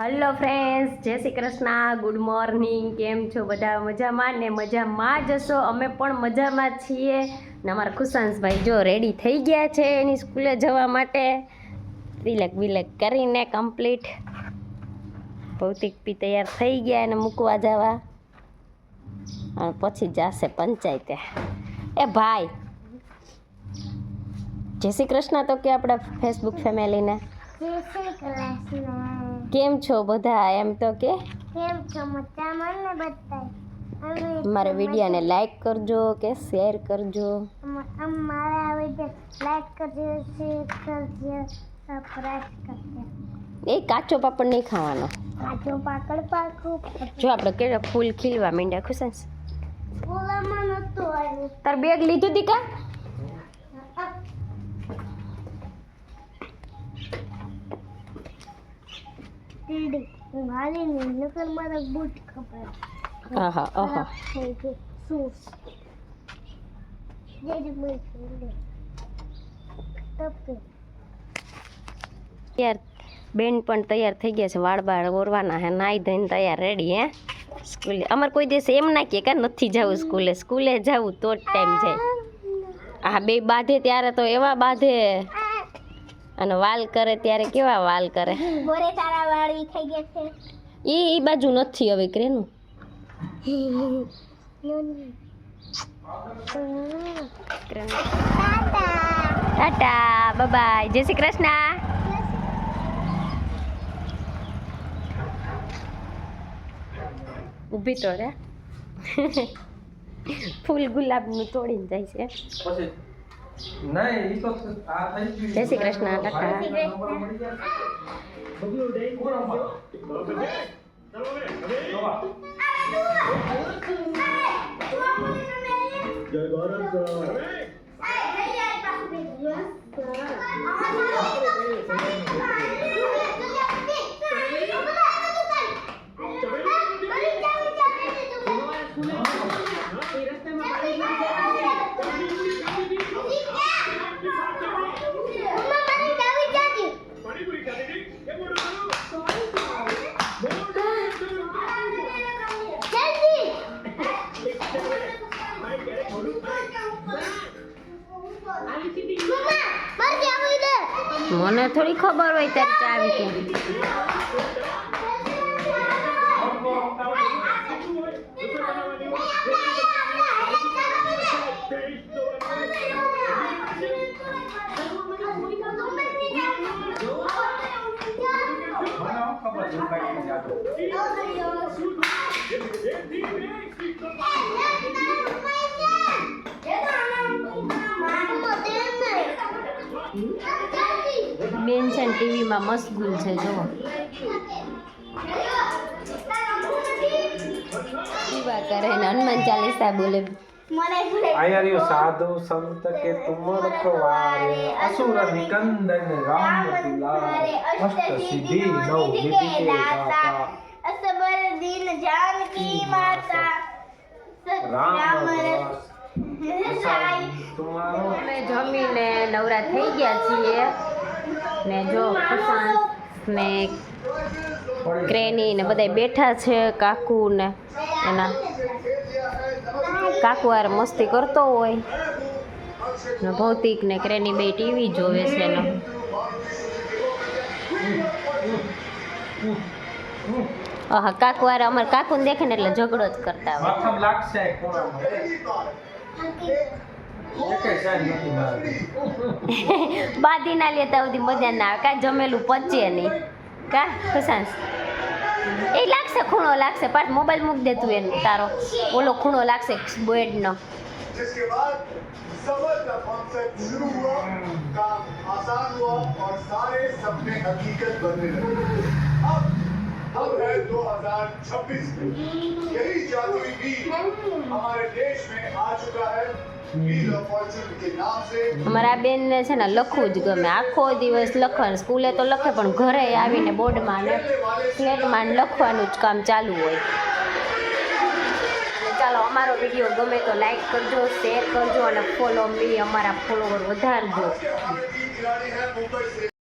Hello friends જય Shri Krishna. Good morning કેમ છો બધા? મજામાં ને મજામાં જ હશો? અમે પણ મજામાં છીએ. ને અમારા ખુશાંશભાઈ જો રેડી થઈ ગયા છે એની સ્કૂલે જવા માટે. તિલક બિલક કરીને કમ્પ્લીટ ભૌતિક બી તૈયાર થઈ ગયા એને મૂકવા જવા. અને પછી જશે પંચાયતે. એ ભાઈ, જય શ્રી કૃષ્ણ તો કે આપણા ફેસબુક ફેમિલીને જય શ્રી કૃષ્ણ. કેમ છો બધા? એમ તો કે? કેમ છો? મજામાં ને બધા મારા વિડીયોને લાઈક કરજો કે શેર કરજો. અમ- અમારા વીડિયો લાઈક કરજો શેર કરજો સબસ્ક્રાઇબ કરજો. એ કાચો પાપડ નહીં ખાવાનો. કાચો પાકડ પાકું જો આપણે કેવા ફૂલ ખીલવા માંડ્યા ખુશાંશ ફૂલામાં નતું આવ્યું. તાર બેગ લીધું દી કા ટીડી હું હાલી નહીં મારા બૂટ ખબર. આહા આહા. શૂઝ જેડી મેં ટીડી તપકે યાર બેન પણ તૈયાર થઈ ગયા છે વાળ બાળ ઓરવાના હે નાઈ ધોઈને તૈયાર રેડી હે? સ્કૂલે. અમારે કોઈ દિવસ એમ ના કે નથી જવું સ્કૂલે. સ્કૂલે જવું તો જ ટાઈમ જાય. હા બે બાંધે ત્યારે તો એવા બાંધે. અને વાલ કરે ત્યારે કેવા વાલ કરે? વાળી થઈ ગયા છે. એ એ બાજુ નથી હવે ક્રેનું. ટાટા બાય જય શ્રી કૃષ્ણ. ઊભી તો રે. ફૂલ ગુલાબનું તોડીને જાય છે. પછી? નહીં ઈ તો આ થઈ ગયું. જય શ્રી કૃષ્ણ. કાકા નંબર મળી ગયા બધું ડે પૂરામાં જોવા. મને થોડી ખબર હોય ત્યારે ચાવી કે મને આમ ખબર ટીવીમાં મશગુલ છે જુઓ. દીવા કરે ને હનુમાન ચાલીસા બોલે. આયર્યો સાધુ સંત કે તુમર કવારે અસુર નિકંદન રામ દુલારે અષ્ટ સિદ્ધિ નવ વિધિ કે દાતા? અસબર દીન જાનકી માતા? રામ રસ. તમારો અમે જમીને નવરા થઈ ગયા છીએ. ને જો પ્રશાંત ને ક્રેની ને બધા બેઠા છે કાકુ ને એના કાકુ હારે મસ્તી કરતો હોય. ને ભૌતિક ને ક્રેની બે ટીવી જોવે છે એનો. હા કાકુ હારે અમારે કાકુને દેખે ને એટલે ઝઘડો જ કરતા હોય. પ્રથમ લાગશે આ ખૂણામાં એકે સાઈડ નથી મારતી. બાદી ના લેતા સુધી મજા ના આવે કાંઈ જમેલું પચે નહીં કા ખુશાંશ એ લાગશે ખૂણો લાગશે પાછ મોબાઈલ મૂક દે તું એને તારો ઓલો ખૂણો લાગશે બેડનો जिसके बाद सफर का कॉन्सेप्ट शुरू हुआ काम आसान हुआ और सारे सपने हकीकत बनने लगे अब अब है 2026 में यही जादुई वीर हमारे देश में आ चुका है व्हील ऑफ फॉर्चून के नाम से અમારા આ બેનને છે ને લખવું જ ગમે આખો દિવસ લખણ સ્કૂલે તો લખે પણ ઘરે આવીને બોર્ડમાં ને ફ્લેટમાં ને લખવાનું જ કામ ચાલુ હોય અને ચાલો અમારો વિડીયો ગમે તો લાઈક કરજો શેર કરજો અને ફોલો મી અમારા ફોલોવર વધારજો